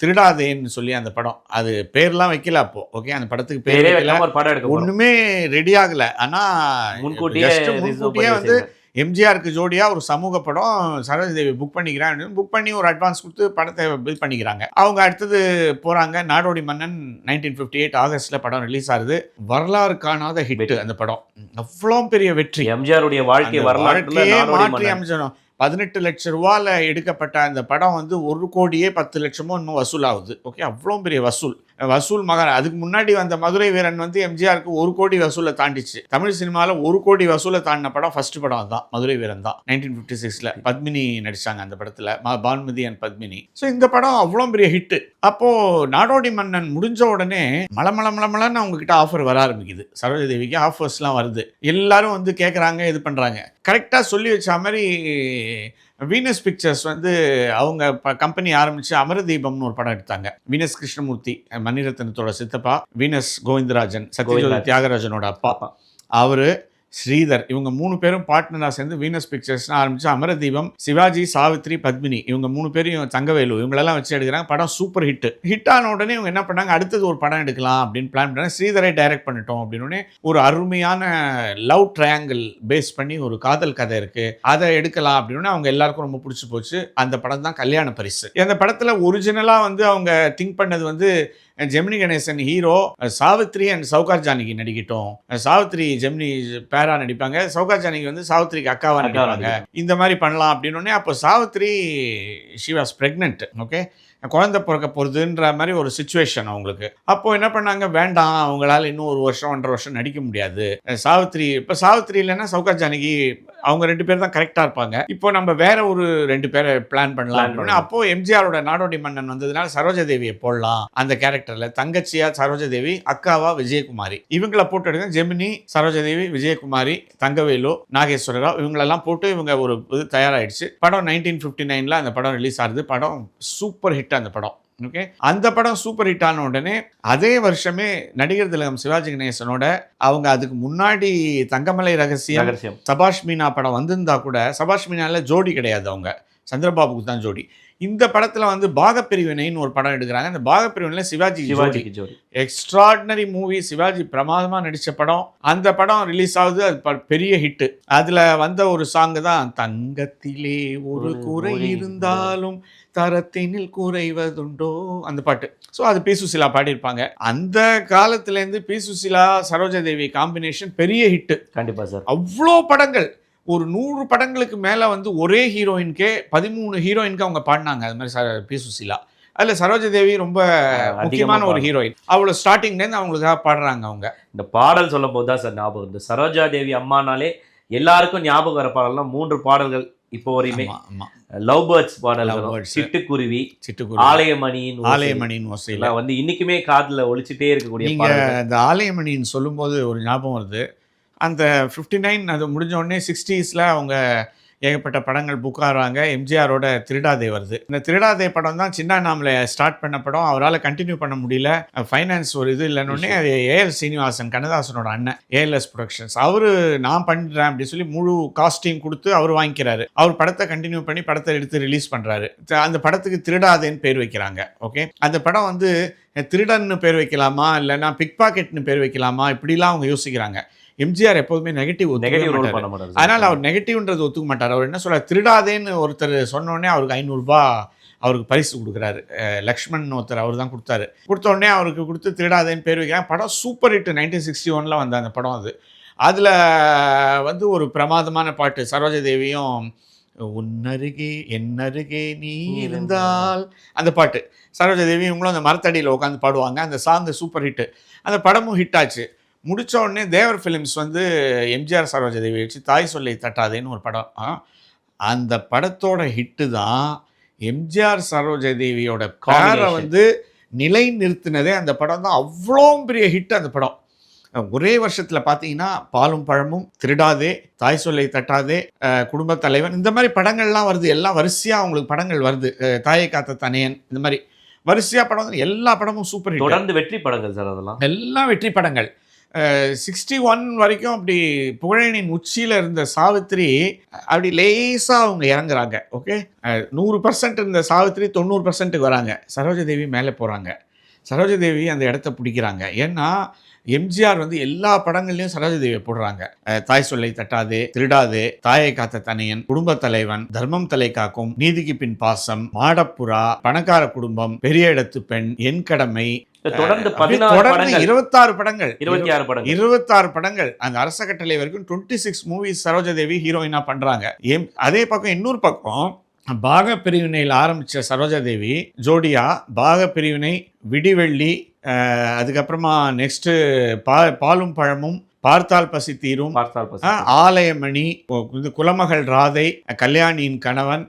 திருடாதேன்னு சொல்லி அந்த படம். அது பேர்லாம் வைக்கல அப்போ. ஓகே அந்த படத்துக்கு பேர் வைக்கல. ஒன்றுமே ரெடி ஆகலை. ஆனால் முன்கூட்டியே வந்து. எம்ஜிஆருக்கு ஜோடியாக ஒரு சமூக படம் சரோஜதேவி புக் பண்ணிக்கிறேன் புக் பண்ணி ஒரு அட்வான்ஸ் கொடுத்து படத்தை இது பண்ணிக்கிறாங்க. அவங்க அடுத்தது போகிறாங்க Nadodi Mannan nineteen fifty eight ஆகஸ்ட்டில் படம் ரிலீஸ் ஆகுது. வரலாறு காணாத ஹிட். அந்த படம். அவ்வளோ பெரிய வெற்றி. எம்ஜிஆருடைய வாழ்க்கை நாடோடி மாற்றி மன்னன். பதினெட்டு லட்ச ரூபாவில் எடுக்கப்பட்ட அந்த படம் வந்து ஒரு கோடியே பத்து லட்சமோ இன்னும் வசூல் ஆகுது ஓகே அவ்வளோ பெரிய வசூல். வசூல் மகன் அதுக்கு முன்னாடி வந்த மதுரை வீரன் வந்து எம்ஜிஆருக்கு ஒரு கோடி வசூலை தாண்டிச்சு. தமிழ் சினிமாவில் ஒரு கோடி வசூலை தாண்டின படம் ஃபர்ஸ்ட் படம் தான் மதுரை வீரன் தான். நைன்டீன் ஃபிஃப்டி சிக்ஸில் பத்மினி நடித்தாங்க அந்த படத்தில். பான்மதி அண்ட் பத்மினி. ஸோ இந்த படம் அவ்வளோ பெரிய ஹிட்டு அப்போது நாடோடி மன்னன் முடிஞ்ச உடனே மல மல அவங்கக்கிட்ட மலன்னு ஆஃபர் வர ஆரம்பிக்குது. சரோஜதேவிக்கு ஆஃபர்ஸ்லாம் வருது. எல்லாரும் வந்து கேட்குறாங்க இது பண்ணுறாங்க கரெக்டாக சொல்லி வச்ச மாதிரி வீனஸ் பிக்சர்ஸ் வந்து அவங்க கம்பெனி ஆரம்பித்து அமரதீபம்னு ஒரு படம் எடுத்தாங்க வீனஸ் கிருஷ்ணமூர்த்தி மணிரத்னத்தோட சித்தப்பா வீனஸ் கோவிந்தராஜன் சத்யஜோதி. தியாகராஜனோட அப்பா. அவர் ஸ்ரீதர் இவங்க மூணு பேரும் பார்ட்னராக சேர்ந்து வீனஸ் பிக்சர்ஸ்னு ஆரம்பித்து அமரதீபம் சிவாஜி சாவித்ரி பத்மினி இவங்க மூணு பேரையும் தங்கவேலு இவங்களெல்லாம் வச்சு எடுக்கிறாங்க. படம் சூப்பர் ஹிட் ஹிட் ஆன உடனே இவங்க என்ன பண்ணாங்க? அடுத்தது ஒரு படம் எடுக்கலாம் அப்படின்னு பிளான் பண்ணாங்க. ஸ்ரீதரை டைரக்ட் பண்ணிட்டோம் அப்படின்னு ஒரு அருமையான லவ் ட்ரையாங்கிள் பேஸ் பண்ணி ஒரு காதல் கதை இருக்குது அதை எடுக்கலாம் அப்படின்னு அவங்க எல்லாருக்கும் ரொம்ப பிடிச்சி போச்சு. அந்த படம் தான் கல்யாண பரிசு. அந்த படத்தில் ஒரிஜினலாக வந்து அவங்க திங்க் பண்ணது வந்து ஜெமினி கணேசன் ஹீரோ சாவித்ரி அண்ட் சௌகார் ஜானகி நடிக்கட்டும். சாவித்ரி ஜெமினி பேரா நடிப்பாங்க. சௌகார் ஜானகி வந்து சாவித்ரிக்கு அக்காவா நடிப்பாங்க. இந்த மாதிரி பண்ணலாம் அப்படின்னு அப்போ Savitri she was pregnant okay குழந்தை பிறக்க போகிறதுன்ற மாதிரி ஒரு சுச்சுவேஷன் அவங்களுக்கு. அப்போ என்ன பண்ணாங்க? வேண்டாம் அவங்களால இன்னும் ஒரு வருஷம் ஒன்றரை வருஷம் நடிக்க முடியாது. சாவித்ரி இப்போ சாவித்ரி இல்லைன்னா சௌகார் ஜானகி அவங்க ரெண்டு பேர் தான் கரெக்டாக இருப்பாங்க. இப்போ நம்ம வேற ஒரு ரெண்டு பேரை பிளான் பண்ணலாம். அப்போ எம்ஜிஆரோட நாடோடி மன்னன் வந்ததுனால சரோஜதேவியை போடலாம் அந்த கேரக்டர்ல தங்கச்சியா சரோஜதேவி அக்காவா விஜயகுமாரி. இவங்கள போட்டு எடுங்க. ஜெமினி சரோஜதேவி விஜயகுமாரி தங்கவேலு நாகேஸ்வர ராவ் இவங்களெல்லாம் போட்டு இவங்க ஒரு இது தயாராயிடுச்சு. படம் நைன்டீன் ஃபிஃப்டி நைனில் அந்த படம் ரிலீஸ் ஆகுது. படம் சூப்பர் ஹிட் அந்த படம். ஓகே அந்த படம் சூப்பர் ஹிட் ஆன உடனே அதே வருஷமே நடிகர் திலகம் சிவாஜி கணேசனோட அவங்க அதுக்கு முன்னாடி தங்கமலை ரகசியம் ரகசியம். சபாஷ் மீனா படம் வந்திருந்தா கூட சபாஷ் மீனால ஜோடி கிடையாது அவங்க. சந்திரபாபுக்கு தான் ஜோடி. இந்த படத்துல வந்து பாகப்பிரிவினைன்னு ஒரு படம் எடுக்கிறாங்க. அந்த பாகப்பிரிவினையில சிவாஜி சிவாஜிக்கு ஜோடி. எக்ஸ்ட்ராடினரி மூவி சிவாஜி பிரமாதமா நடிச்ச படம். அந்த படம் ரிலீஸ் ஆகுது. அது பெரிய ஹிட் அதுல வந்த ஒரு சாங் தான் தங்கத்திலே ஒரு குறை இருந்தாலும் தரத்தினில் குறைவதுண்டோ அந்த பாட்டு. ஸோ அது பி சுசிலா பாடியிருப்பாங்க. அந்த காலத்துலேருந்து பி சுசிலா சரோஜா தேவி காம்பினேஷன் பெரிய ஹிட்டு கண்டிப்பா சார் அவ்வளோ படங்கள். ஒரு நூறு படங்களுக்கு மேலே வந்து ஒரே ஹீரோயின்கே பதிமூணு ஹீரோயினுக்கு அவங்க பாடினாங்க. அது மாதிரி ச- பி. சுசிலா. அதில் சரோஜா தேவி ரொம்ப முக்கியமான ஒரு ஹீரோயின். அவ்வளோ ஸ்டார்டிங்லேருந்து அவங்களுக்காக பாடுறாங்க அவங்க. இந்த பாடல் சொல்லும் போது தான் சார் ஞாபகம் இந்த சரோஜா தேவி அம்மானாலே எல்லாருக்கும் ஞாபகம் வர பாடல்லாம் மூன்று பாடல்கள் இப்போ வரையுமே. Love birds Birds. சிட்டுக்குருவி சிட்டுக்குருவி. ஆலயமணியின் ஓசை. ஆலயமணின்னு ஓசையில் வந்து இன்னைக்குமே காதுல ஒழிச்சிட்டே இருக்கக்கூடிய இந்த ஆலயமணின்னு சொல்லும்போது ஒரு ஞாபகம் வருது. அந்த ஃபிஃப்டி நைன் அது முடிஞ்ச உடனே சிக்ஸ்டீஸில் அவங்க ஏகப்பட்ட படங்கள் புக் ஆகிறாங்க. எம்ஜிஆரோட திருடாதே வருது. இந்த திருடாதே படம் தான் சின்ன நாமல ஸ்டார்ட் பண்ண படம். அவரால் கண்டினியூ பண்ண முடியல. ஃபைனான்ஸ் ஒரு இது இல்லைன்னொடனே அது ஏஎல் சீனிவாசன் கண்ணதாசனோட அண்ணன் ஏஎல்எஸ் ப்ரொடக்ஷன்ஸ் அவர் நான் பண்ணுறேன் அப்படின்னு சொல்லி முழு காஸ்டியூம் கொடுத்து அவர் வாங்கிக்கிறாரு. அவர் படத்தை கண்டினியூ பண்ணி படத்தை எடுத்து ரிலீஸ் பண்ணுறாரு அந்த படத்துக்கு திருடாதேன்னு பேர் வைக்கிறாங்க. ஓகே அந்த படம் வந்து திருடன்னு பேர் வைக்கலாமா? இல்லைன்னா பிக் பாக்கெட்னு பேர் வைக்கலாமா? இப்படிலாம் அவங்க யோசிக்கிறாங்க. எம்ஜிஆர் எப்போதுமே நெகட்டிவ் நெகட்டிவ் பண்ண மாட்டாரு அதனால் அவர் நெகட்டிவ்ன்றது ஒத்துக்க மாட்டார் அவர் என்ன சொல்றார்? திருடாதேன்னு ஒருத்தர் சொன்னோடனே அவருக்கு ஐநூறுரூபா அவருக்கு பரிசு கொடுக்குறாரு. லக்ஷ்மண் ஒருத்தர் அவர் தான் கொடுத்தாரு. கொடுத்த உடனே அவருக்கு கொடுத்து திருடாதேன்னு பேர் வைக்கிறாங்க. படம் சூப்பர் ஹிட் நைன்டீன் சிக்ஸ்டி ஒனில் வந்த அந்த படம் அது. அதில் வந்து ஒரு பிரமாதமான பாட்டு சரோஜா தேவியும் உன்னருகே என்னருகே நீ இருந்தால். அந்த பாட்டு. சரோஜா தேவி இவங்களும் அந்த மரத்தடியில் உட்காந்து பாடுவாங்க. அந்த சாங் சூப்பர் ஹிட்டு அந்த படமும் ஹிட் ஆச்சு. முடிச்ச உடனே தேவர் ஃபிலிம்ஸ் வந்து எம்ஜிஆர் சரோஜா தேவி வச்சு தாய் சொல்லை தட்டாதேன்னு ஒரு படம். அந்த படத்தோட ஹிட்டு தான் எம்ஜிஆர் சரோஜா தேவியோட பேரை Combination. வந்து நிலை நிறுத்தினதே அந்த படம் தான். அவ்வளோ பெரிய ஹிட் அந்த படம். ஒரே வருஷத்தில் பார்த்தீங்கன்னா பாலும் பழமும் திருடாதே தாய் சொல்லை தட்டாதே குடும்பத் தலைவன். இந்த மாதிரி படங்கள்லாம் வருது. எல்லாம் வரிசையாக அவங்களுக்கு படங்கள் வருது. தாயை காத்த தனையன் இந்த மாதிரி வரிசையாக படம் வந்து எல்லா படமும் சூப்பர் தொடர்ந்து வெற்றி படங்கள் சார் அதெல்லாம். எல்லாம் வெற்றி படங்கள். சிக்ஸ்டி ஒன் வரைக்கும் அப்படி புகழனின் உச்சியில் இருந்த சாவித்திரி அப்படி லேசாக அவங்க இறங்குறாங்க ஓகே நூறு பர்சன்ட் இருந்த சாவித்திரி தொண்ணூறு பர்சன்ட்டுக்கு வராங்க. சரோஜதேவி மேலே போகிறாங்க சரோஜதேவி அந்த இடத்த பிடிக்கிறாங்க. ஏன்னா எம்ஜிஆர் வந்து எல்லா படங்கள்லையும் சரோஜதேவியை போடுறாங்க. தாய் சொல்லை தட்டாது திருடாது தாயை காத்த தனியன் குடும்ப தலைவன் தர்மம் தலை காக்கும் நீதிக்கு பின் பாசம் மாடப்புறா பணக்கார குடும்பம் பெரிய இடத்து பெண் என் கடமை தொடர்ந்து பதினாறு இருபத்தாறு படங்கள் இருபத்தி ஆறு படங்கள். இருபத்தாறு படங்கள். அந்த அரச கட்டளை வரைக்கும் twenty six movies Saroja Devi ஹீரோயினா பண்றாங்க அதே பக்கம் இன்னொரு பக்கம் பாக பிரிவினையில் ஆரம்பிச்ச சரோஜா தேவி ஜோடியா பாக பிரிவினை விடிவெள்ளி அதுக்கப்புறமா நெக்ஸ்ட் பா பாலும் பழமும் பார்த்தால் பசி தீரும் பார்த்தால் பசி. ஆலயமணி குலமகள் ராதை கல்யாணியின் கணவன்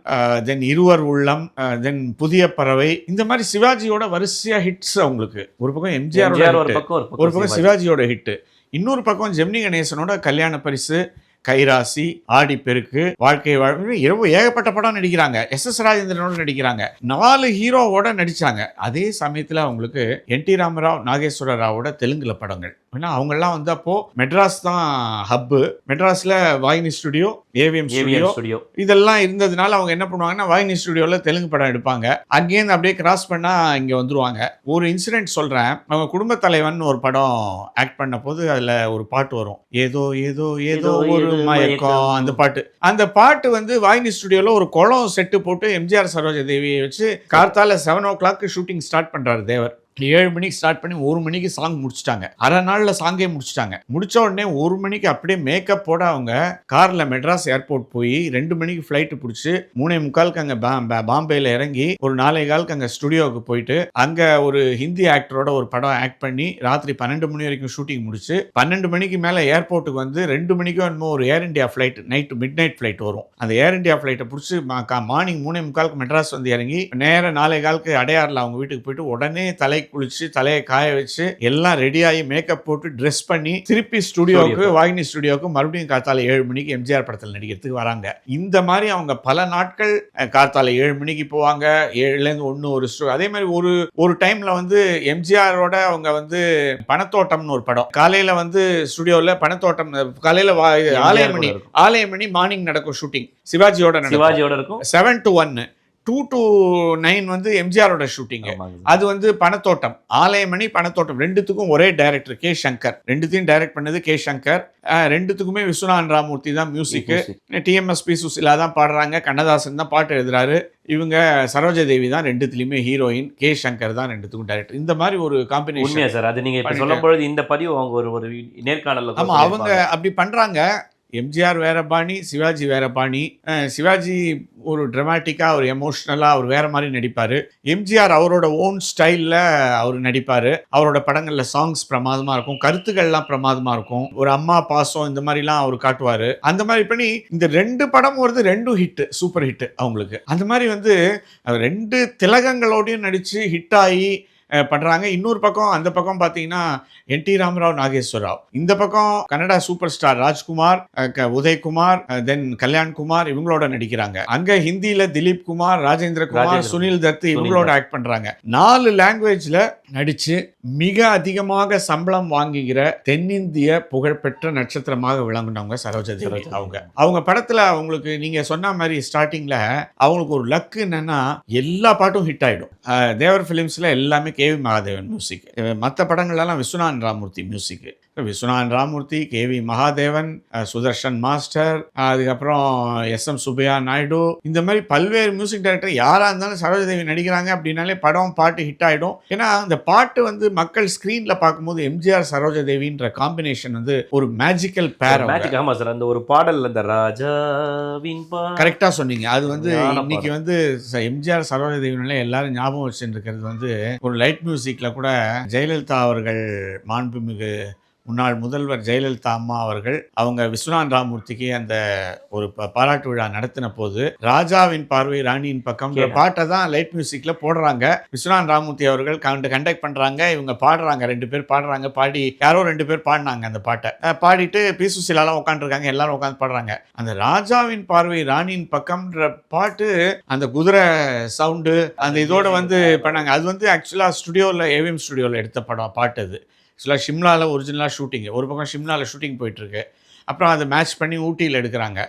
தென் இருவர் உள்ளம் தென் புதிய பறவை. இந்த மாதிரி சிவாஜியோட வரிசையா ஹிட்ஸ் அவங்களுக்கு ஒரு பக்கம் எம்ஜிஆர் ஒரு பக்கம். சிவாஜியோட ஹிட் இன்னொரு பக்கம் ஜெமினி கணேசனோட கல்யாண பரிசு. கைராசி ஆடி பெருக்கு வாழ்க்கை வாழ்க்கை இரவு ஏகப்பட்ட படம் நடிக்கிறாங்க. எஸ் எஸ் ராஜேந்திரனோட நடிக்கிறாங்க. நாலு ஹீரோவோட நடிச்சாங்க. அதே சமயத்துல அவங்களுக்கு என் டி ராமராவ் நாகேஸ்வர ராவோட தெலுங்குல படங்கள். ஏன்னா அவங்கெல்லாம் வந்து அப்போ மெட்ராஸ் தான் ஹப்பு மெட்ராஸ்ல Vauhini studio AVM AVM studio இதெல்லாம் இருந்ததுனால அவங்க என்ன பண்ணுவாங்கன்னா வாகினி ஸ்டுடியோவில் தெலுங்கு படம் எடுப்பாங்க. அங்கேருந்து அப்படியே கிராஸ் பண்ணால் இங்கே வந்துருவாங்க. ஒரு இன்சிடென்ட் சொல்கிறேன் அவங்க குடும்பத் தலைவன் ஒரு படம் ஆக்ட் பண்ண போது அதில் ஒரு பாட்டு வரும். ஏதோ ஏதோ ஏதோ ஒரு மயக்கம். அந்த பாட்டு. அந்த பாட்டு வந்து வாகினி ஸ்டுடியோவில் ஒரு குளம் செட்டு போட்டு எம்ஜிஆர் சரோஜா தேவியை வச்சு கார்த்தால seven o'clock shooting start பண்ணுறாரு தேவர். ஏழு மணிக்கு ஸ்டார்ட் பண்ணி ஒரு மணிக்கு சாங் முடிச்சிட்டாங்க. அரை நாளில் சாங்கே முடிச்சிட்டாங்க. முடிச்ச உடனே ஒரு மணிக்கு அப்படியே மேக்கப் போட அவங்க காரில் மெட்ராஸ் ஏர்போர்ட் போய் ரெண்டு மணிக்கு ஃப்ளைட்டு பிடிச்சி மூணே முக்காலுக்கு அங்கே பாம்பேயில் இறங்கி ஒரு நாலே காலுக்கு அங்கே ஸ்டுடியோவுக்கு போயிட்டு அங்கே ஒரு ஹிந்தி ஆக்டரோட ஒரு படம் ஆக்ட் பண்ணி ராத்திரி பன்னெண்டு மணி வரைக்கும் ஷூட்டிங் முடிச்சு பன்னெண்டு மணிக்கு மேலே ஏர்போர்ட்டுக்கு வந்து ரெண்டு மணிக்கும் என்னமோ ஒரு Air India flight night midnight flight வரும். அந்த ஏர் இண்டியா ஃப்ளைட்டை பிடிச்சி மார்னிங் மூணே முக்காலுக்கு மெட்ராஸ் வந்து இறங்கி நேர நாலே காலுக்கு அடையாறில் அவங்க வீட்டுக்கு போயிட்டு உடனே தலை குளிச்சு தலையை காய வச்சு எல்லாம் ரெடி ஆகி மேக்கப் போட்டு ட்ரெஸ் பண்ணி திருப்பி ஸ்டுடியோவுக்கு. வாகினி ஸ்டுடியோவுக்கு மறுபடியும் காத்தால ஏழு மணிக்கு எம்ஜிஆர் படத்தில் நடிக்கிறதுக்கு வராங்க. இந்த மாதிரி அவங்க பல நாட்கள் காத்தால ஏழு மணிக்கு போவாங்க. ஏழுலேருந்து ஒன்று ஒரு ஸ்டோ அதே மாதிரி ஒரு ஒரு டைம்ல வந்து எம்ஜிஆரோட அவங்க வந்து பணத்தோட்டம்னு ஒரு படம். காலையில வந்து ஸ்டுடியோவில் பணத்தோட்டம் காலையில ஆலயமணி. ஆலயமணி மார்னிங் நடக்கும் ஷூட்டிங் சிவாஜியோட சிவாஜியோட இருக்கும். செவன் டு ஒன்னு டூ டு நைன் வந்து எம்ஜிஆரோட ஷூட்டிங். அது வந்து பணத்தோட்டம். ஆலயமணி பணத்தோட்டம். ரெண்டுத்துக்கும் ஒரே டைரக்டர் கே சங்கர். ரெண்டுத்தையும் டைரக்ட் பண்ணது கே சங்கர். ரெண்டுத்துக்குமே விஸ்வநாதன் ராமூர்த்தி தான் மியூசிக் Music. டிஎம்எஸ்பி சுசிலா தான் பாடுறாங்க. கண்ணதாசன் தான் பாட்டு எழுதுறாரு. இவங்க சரோஜா தேவி தான் ரெண்டுத்துலயுமே ஹீரோயின் கே சங்கர் தான் ரெண்டுத்துக்கும் டைரக்டர் இந்த மாதிரி ஒரு காம்பினேஷன் சார். அது நீங்க இப்ப பண்ணிட்டேன். சொல்லும் பொழுது இந்த பதிவு அவங்க ஒரு ஒரு நேர்காணல்ல கூட ஆமா அவங்க. அப்படி பண்றாங்க. எம்ஜிஆர் வேற பாணி சிவாஜி வேற பாணி சிவாஜி ஒரு ட்ரமாட்டிக்காக ஒரு எமோஷ்னலாக அவர் வேற மாதிரி நடிப்பார். எம்ஜிஆர் அவரோட ஓன் ஸ்டைலில் அவர் நடிப்பார். அவரோட படங்களில் சாங்ஸ் பிரமாதமாக இருக்கும். கருத்துக்கள்லாம் பிரமாதமாக இருக்கும். ஒரு அம்மா பாசம் இந்த மாதிரிலாம் அவர் காட்டுவார். அந்த மாதிரி பண்ணி இந்த ரெண்டு படம் வருது ரெண்டும் ஹிட்டு சூப்பர் ஹிட்டு அவங்களுக்கு. அந்த மாதிரி வந்து ரெண்டு திலகங்களோடையும் நடித்து ஹிட் ஆகி அஹ், பண்றாங்க. இன்னொரு பக்கம் அந்த பக்கம் பார்த்தீங்கன்னா என் டி ராமராவ் நாகேஸ்வரராவ் இந்த பக்கம் Kannada super star Rajkumar Udaykumar then Kalyankumar இவங்களோட நடிக்கிறாங்க. அங்க ஹிந்தில திலீப் குமார் ராஜேந்திர குமார் சுனில் தத் சுனில் இவங்களோட ஆக்ட் பண்றாங்க. நாலு லாங்குவேஜ்ல நடிச்சு மிக அதிகமாக சம்பளம் வாங்குகிற தென்னிந்திய புகழ்பெற்ற நட்சத்திரமாக விளங்குனவங்க சரோஜா தேவி. அவங்க. அவங்க படத்துல அவங்களுக்கு நீங்க சொன்ன மாதிரி ஸ்டார்டிங்ல அவங்களுக்கு ஒரு லக்கு என்னன்னா எல்லா பாட்டும் ஹிட் ஆயிடும். தேவர் ஃபிலிம்ஸ்ல எல்லாமே கேவி மகாதேவன் மியூசிக் மற்ற படங்கள்லாம் Viswanathan Ramamurthy music Viswanathan Ramamurthy K V Mahadevan அஹ், சுதர்ஷன் மாஸ்டர் அதுக்கப்புறம் எஸ் எம் சுப்பையா நாயுடு. இந்த மாதிரி பல்வேறு மியூசிக் டைரக்டர் யாரா இருந்தாலும் சரோஜதேவி நடிக்கிறாங்க அப்படின்னாலே படம் பாட்டு ஹிட் ஆயிடும். ஏன்னா அந்த பாட்டு வந்து மக்கள் ஸ்கிரீன்ல பார்க்கும்போது எம்ஜிஆர் சரோஜதேவின்ற காம்பினேஷன் வந்து ஒரு மேஜிக்கல் பேர் மேஜிக் ஆமா சார் அந்த ஒரு பாடல் அந்த ராஜாவின் பா கரெக்டா சொன்னீங்க. அது வந்து இன்னைக்கு வந்து எம்ஜிஆர் சரோஜதேவினால எல்லாரும் ஞாபகம் வச்சுட்டு இருக்கிறது வந்து ஒரு லைட் மியூசிக்ல கூட ஜெயலலிதா அவர்கள் மாண்புமிகு முன்னாள் முதல்வர் ஜெயலலிதா அம்மா அவர்கள் அவங்க விஸ்வநாத் ராமூர்த்திக்கு அந்த ஒரு ப- பாராட்டு விழா நடத்தின போது ராஜாவின் பார்வை ராணியின் பக்கம். பாட்டை தான் லைட் மியூசிக்ல போடுறாங்க. விஸ்வநாத் ராமூர்த்தி அவர்கள் கண்டக்ட் பண்றாங்க. இவங்க பாடுறாங்க. ரெண்டு பேர் பாடுறாங்க. பாடி யாரோ ரெண்டு பேர் பாடினாங்க அந்த பாட்டை. பாடிட்டு பி சுசிலாலாம் உட்காந்துருக்காங்க எல்லாரும் உட்காந்து பாடுறாங்க. அந்த ராஜாவின் பார்வை ராணியின் பக்கம்ன்ற பாட்டு அந்த குதிரை சவுண்டு அந்த இதோட வந்து பண்ணாங்க. அது வந்து ஆக்சுவலாக ஸ்டுடியோவில் ஏவிஎம் ஸ்டுடியோவில் எடுத்த படம் பாட்டு அது. ஆக்சுவலாக ஷிம்லாவில் ஒரிஜினலாக ஷூட்டிங் ஒரு பக்கம் ஷிம்லாவில் ஷூட்டிங் போயிட்டுருக்கு. அப்புறம் அதை மேட்ச் பண்ணி ஊட்டியில் எடுக்கிறாங்க.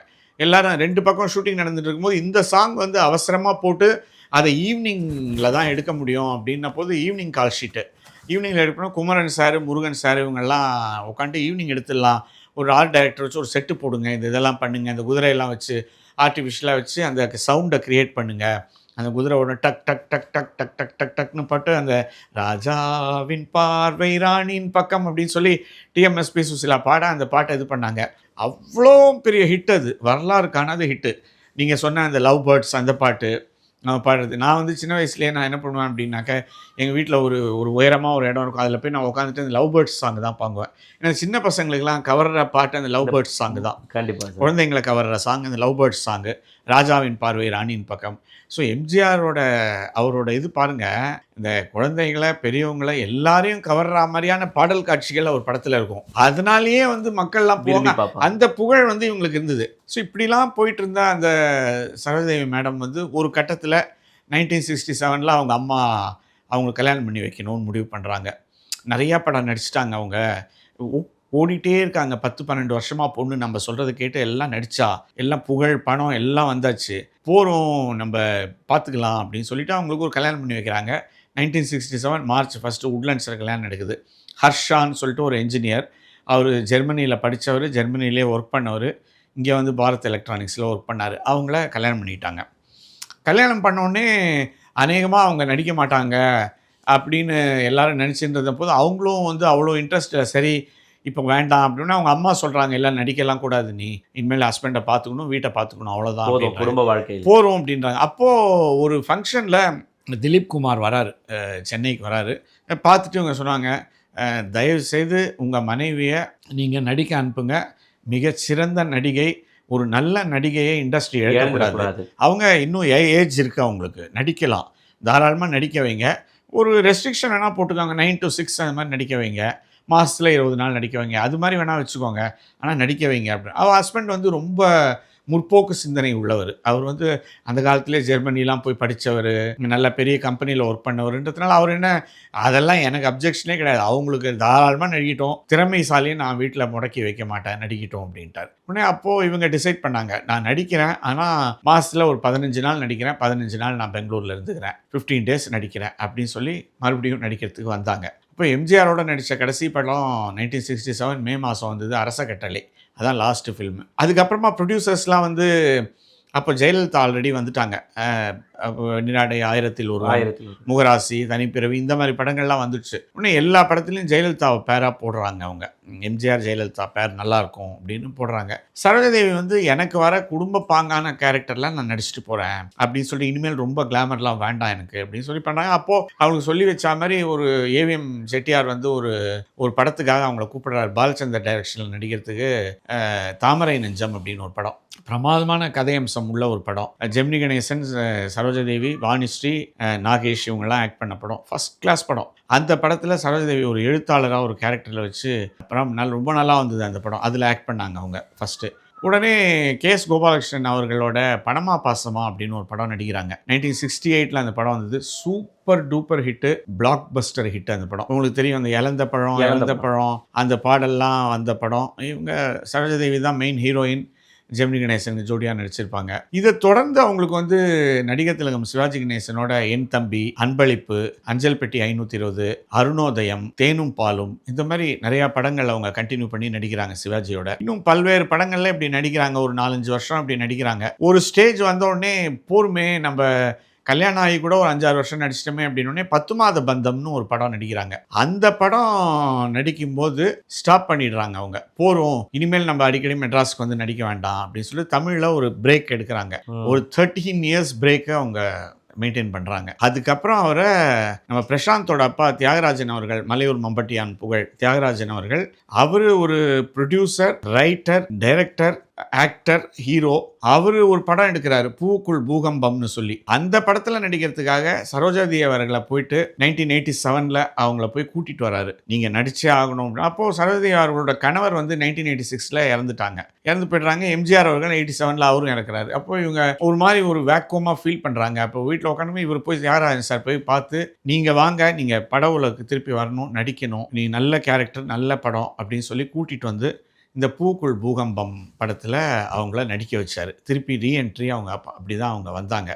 எல்லாரும் ரெண்டு பக்கம் ஷூட்டிங் நடந்துட்டு இருக்கும்போது இந்த சாங் வந்து அவசரமாக போட்டு அதை ஈவினிங்கில் தான் எடுக்க முடியும் அப்படின்ன போது ஈவினிங் கால் ஷீட்டு ஈவினிங்கில் எடுக்கணும். குமரன் சார் முருகன் சார் இவங்கெல்லாம் உட்காந்து ஈவினிங் எடுத்துடலாம். ஒரு ஆர்ட் டைரக்டர் வச்சு ஒரு செட்டு போடுங்க. இந்த இதெல்லாம் பண்ணுங்கள் இந்த குதிரையெல்லாம் வச்சு ஆர்டிஃபிஷியலாக வச்சு அந்த சவுண்டை க்ரியேட் பண்ணுங்கள் அந்த குதிரையோட டக் டக் டக் டக் டக் டக் டக் டக்னு பட்டு அந்த ராஜாவின் பார்வை ராணியின் பக்கம் அப்படின்னு சொல்லி டிஎம்எஸ்பி சுசிலா பாட அந்த பாட்டை இது பண்ணாங்க. அவ்வளோ பெரிய ஹிட் அது. வரலாறு காணாத ஹிட்டு நீங்கள் சொன்ன அந்த லவ் பேர்ட்ஸ் அந்த பாட்டு பாடுறது. நான் வந்து சின்ன வயசுலேயே நான் என்ன பண்ணுவேன் அப்படின்னாக்க எங்கள் வீட்டில் ஒரு ஒரு உயரமாக ஒரு இடம் இருக்கும். அதில் போய் நான் உட்காந்துட்டு அந்த லவ் பேர்ட்ஸ் சாங் தான் பாங்குவேன் ஏன்னா சின்ன பசங்களுக்குலாம் கவர்ற பாட்டு அந்த லவ் பேர்ட்ஸ் சாங் தான். கண்டிப்பா சார். குழந்தைங்களை கவர்ற சாங் அந்த லவ் பேர்ட்ஸ் சாங்கு ராஜாவின் பார்வை ராணியின் பக்கம். ஸோ எம்ஜிஆரோட அவரோட இது பாருங்க. இந்த குழந்தைகளை பெரியவங்களை எல்லாரையும் கவர்ற மாதிரியான பாடல் காட்சிகள் ஒரு படத்தில் இருக்கும். அதனாலேயே வந்து மக்கள்லாம் போவாங்க அந்த புகழ் வந்து இவங்களுக்கு இருந்தது. ஸோ இப்படிலாம் போயிட்டு இருந்த அந்த சரோஜதேவி மேடம் வந்து ஒரு கட்டத்தில் நைன்டீன் சிக்ஸ்டி செவனில் அவங்க அம்மா அவங்களுக்கு கல்யாணம் பண்ணி வைக்கணும்னு முடிவு பண்ணுறாங்க நிறையா படம் நடிச்சிட்டாங்க அவங்க. ஓ- ஓடிட்டே இருக்காங்க. பத்து பன்னெண்டு வருஷமாக பொண்ணு நம்ம சொல்கிறத கேட்டு எல்லாம் நடித்தா எல்லாம் புகழ் பணம் எல்லாம் வந்தாச்சு. போகிறோம் நம்ம பார்த்துக்கலாம் அப்படின்னு சொல்லிட்டு அவங்களுக்கு ஒரு கல்யாணம் பண்ணி வைக்கிறாங்க. Nineteen sixty seven March first உட்லண்ட்ஸில் கல்யாணம் நடக்குது. ஹர்ஷான்னு சொல்லிட்டு ஒரு என்ஜினியர் அவர் ஜெர்மனியில் படித்தவர் ஜெர்மனிலே ஒர்க் பண்ணவர். இங்கே வந்து பாரத் எலக்ட்ரானிக்ஸில் ஒர்க் பண்ணார். அவங்கள கல்யாணம் பண்ணிட்டாங்க. கல்யாணம் பண்ணோடனே அநேகமாக அவங்க நடிக்க மாட்டாங்க அப்படின்னு எல்லாரும் நினச்சிட்டு இருந்த போது அவங்களும் வந்து அவ்வளோ இன்ட்ரெஸ்ட் சரி இப்போ வேண்டாம் அப்படின்னு அவங்க அம்மா சொல்கிறாங்க எல்லாம் நடிக்கலாம் கூடாது நீ. இனிமேல் ஹஸ்பண்டை பார்த்துக்கணும் வீட்டை பார்த்துக்கணும் அவ்வளோதான். குடும்ப வாழ்க்கையில். போகிறோம் அப்படின்றாங்க. அப்போது ஒரு ஃபங்க்ஷனில் திலீப் குமார் வராரு. சென்னைக்கு வராரு. பார்த்துட்டு இவங்க சொன்னாங்க தயவு செய்து உங்கள் மனைவியை நீங்கள் நடிக்க அனுப்புங்க. மிகச்சிறந்த நடிகை ஒரு நல்ல நடிகையை இண்டஸ்ட்ரி இழந்துடக்கூடாது அவங்க இன்னும் ஏஜ் இருக்கு அவங்களுக்கு. நடிக்கலாம். தாராளமாக நடிக்க வைங்க. ஒரு ரெஸ்ட்ரிக்ஷன் வேணால் போட்டுக்கோங்க. நைன் to சிக்ஸ் அந்த மாதிரி நடிக்க வைங்க. மாதத்தில் இருபது நாள் நடிக்க வைங்க. அது மாதிரி வேணால் வச்சுக்கோங்க. ஆனால் நடிக்க வைங்க அப்படின்னு அவள் ஹஸ்பண்ட் வந்து ரொம்ப முற்போக்கு சிந்தனை உள்ளவர். அவர் வந்து அந்த காலத்திலே ஜெர்மனிலாம் போய் படித்தவர் நல்ல பெரிய கம்பெனியில் ஒர்க் பண்ணவர்ன்றதுனால அவர் என்ன அதெல்லாம் எனக்கு அப்ஜெக்ஷனே கிடையாது. அவங்களுக்கு தாராளமாக நடிக்கட்டும். திறமைசாலியும் நான் வீட்டில் முடக்கி வைக்க மாட்டேன் நடிக்கட்டும் அப்படின்ட்டார். உடனே அப்போது இவங்க டிசைட் பண்ணாங்க நான் நடிக்கிறேன் ஆனால் மாதத்தில் ஒரு பதினஞ்சு நாள் நடிக்கிறேன் பதினஞ்சு நாள் நான் பெங்களூரில் இருந்துக்கிறேன் ஃபிஃப்டீன் டேஸ் நடிக்கிறேன் அப்படின்னு சொல்லி மறுபடியும் நடிக்கிறதுக்கு வந்தாங்க. இப்போ எம்ஜிஆரோட நடித்த கடைசி படம் நைன்டீன் சிக்ஸ்டி செவன் மே மாதம் வந்தது அரச கட்டளை. அதான் லாஸ்ட்டு ஃபில்மு அதுக்கப்புறமா ப்ரொடியூசர்ஸ்லாம் வந்து அப்போ ஜெயலலிதா ஆல்ரெடி வந்துட்டாங்க. நிராடை ஆயிரத்தில் ஒரு ஆயிரத்தி முகராசி தனிப்பிறவி இந்த மாதிரி படங்கள்லாம் வந்துடுச்சு இன்னும் எல்லா படத்துலையும் ஜெயலலிதாவை பேராக போடுறாங்க அவங்க. எம்ஜிஆர் ஜெயலலிதா பேர் நல்லா இருக்கும் அப்படின்னு போடுறாங்க. சரோஜாதேவி வந்து எனக்கு வர குடும்ப பாங்கான கேரக்டர்லாம் நான் நடிச்சிட்டு போகிறேன் அப்படின்னு சொல்லி இனிமேல் ரொம்ப கிளாமர்லாம் வேண்டாம் எனக்கு அப்படின்னு சொல்லி பண்ணாங்க. அப்போது அவங்களுக்கு சொல்லி வச்ச மாதிரி ஒரு ஏவிஎம் செட்டியார் வந்து ஒரு ஒரு படத்துக்காக அவங்கள கூப்பிடுறாரு. பாலச்சந்தர் டைரக்ஷனில் நடிக்கிறதுக்கு தாமரை நெஞ்சம் அப்படின்னு ஒரு படம். பிரமாதமான கதையம்சம் உள்ள ஒரு படம். ஜெமினி கணேசன் சரோஜாதேவி வாணிஸ்ரீ நாகேஷ் இவங்கெல்லாம் ஆக்ட் பண்ண படம். ஃபர்ஸ்ட் கிளாஸ் படம். அந்த படத்தில் சரோஜாதேவி ஒரு எழுத்தாளராக ஒரு கேரக்டரில் வச்சு அப்புறம் நல்ல ரொம்ப நல்லா வந்தது அந்த படம். அதில் ஆக்ட் பண்ணாங்க அவங்க ஃபஸ்ட்டு உடனே கே எஸ் கோபாலகிருஷ்ணன் அவர்களோட பணமா பாசமா அப்படின்னு ஒரு படம் நடிக்கிறாங்க. நைன்டீன் சிக்ஸ்டி எயிட்டில் அந்த படம் வந்தது. Super duper hit blockbuster hit அந்த படம். உங்களுக்கு தெரியும் அந்த இழந்த பழம் இழந்த பழம். அந்த பாடல்லாம் வந்த படம். இவங்க சரோஜாதேவி தான் மெயின் ஹீரோயின் ஜெமினி கணேசன் ஜோடியாக நடிச்சிருப்பாங்க. இதை தொடர்ந்து அவங்களுக்கு வந்து நடிகர் திலகம் சிவாஜி கணேசனோட என் தம்பி அன்பளிப்பு அஞ்சல் பெட்டி ஐநூற்றி இருபது அருணோதயம் தேனும் பாலும் இந்த மாதிரி நிறையா படங்கள் அவங்க கண்டினியூ பண்ணி நடிக்கிறாங்க சிவாஜியோட. இன்னும் பல்வேறு படங்கள்ல இப்படி நடிக்கிறாங்க. ஒரு நாலஞ்சு வருஷம் இப்படி நடிக்கிறாங்க. ஒரு ஸ்டேஜ் வந்த உடனே போருமே நம்ம கல்யாணம் ஆகி கூட ஒரு அஞ்சாறு வருஷம் நடிச்சிட்டோமே அப்படின்னே பத்து மாத பந்தம்னு ஒரு படம் நடிக்கிறாங்க. அந்த படம் நடிக்கும்போது ஸ்டாப் பண்ணிடுறாங்க அவங்க. போகிறோம் இனிமேல் நம்ம அடிக்கடி மெட்ராஸ்க்கு வந்து நடிக்க வேண்டாம் அப்படின்னு சொல்லி தமிழில் ஒரு பிரேக் எடுக்கிறாங்க. ஒரு தேர்ட்டீன் இயர்ஸ் பிரேக்கை அவங்க மெயின்டைன் பண்ணுறாங்க அதுக்கப்புறம் அவரை நம்ம பிரசாந்தோட அப்பா தியாகராஜன் அவர்கள் மலையூர் மம்பட்டியான் புகழ் தியாகராஜன் அவர்கள் அவர் ஒரு producer writer director actor hero அவர் ஒரு படம் எடுக்கிறாரு. பூக்குள் பூகம்பம்னு சொல்லி. அந்த படத்தில் நடிக்கிறதுக்காக சரோஜாதி அவர்களை போயிட்டு நைன்டீன் எயிட்டி செவனில் அவங்கள போய் கூட்டிகிட்டு வராரு. நீங்கள் நடிச்சே ஆகணும் அப்படின்னு அப்போது சரோஜாதி அவர்களோட கணவர் வந்து நைன்டீன் எயிட்டி சிக்ஸில் இறந்துட்டாங்க. இறந்து போயிடுறாங்க. எம்ஜிஆர் அவர்கள் எயிட்டி செவனில் அவரும் இறக்குறாரு. அப்போ இவங்க ஒரு மாதிரி ஒரு வேக்கோமாக ஃபீல் பண்ணுறாங்க அப்போ வீட்டில் உட்காந்து இவர் போய் தியாகராஜன் சார் போய் பார்த்து நீங்கள் வாங்க நீங்கள் பட உலகத்துக்கு திருப்பி வரணும் நடிக்கணும். நீ நல்ல கேரக்டர் நல்ல படம் அப்படின்னு சொல்லி கூட்டிகிட்டு வந்து இந்த பூக்குள் பூகம்பம் படத்தில் அவங்கள நடிக்க வச்சார். திருப்பி ரீஎன்ட்ரி அவங்க அப்போ அப்படி தான் அவங்க வந்தாங்க.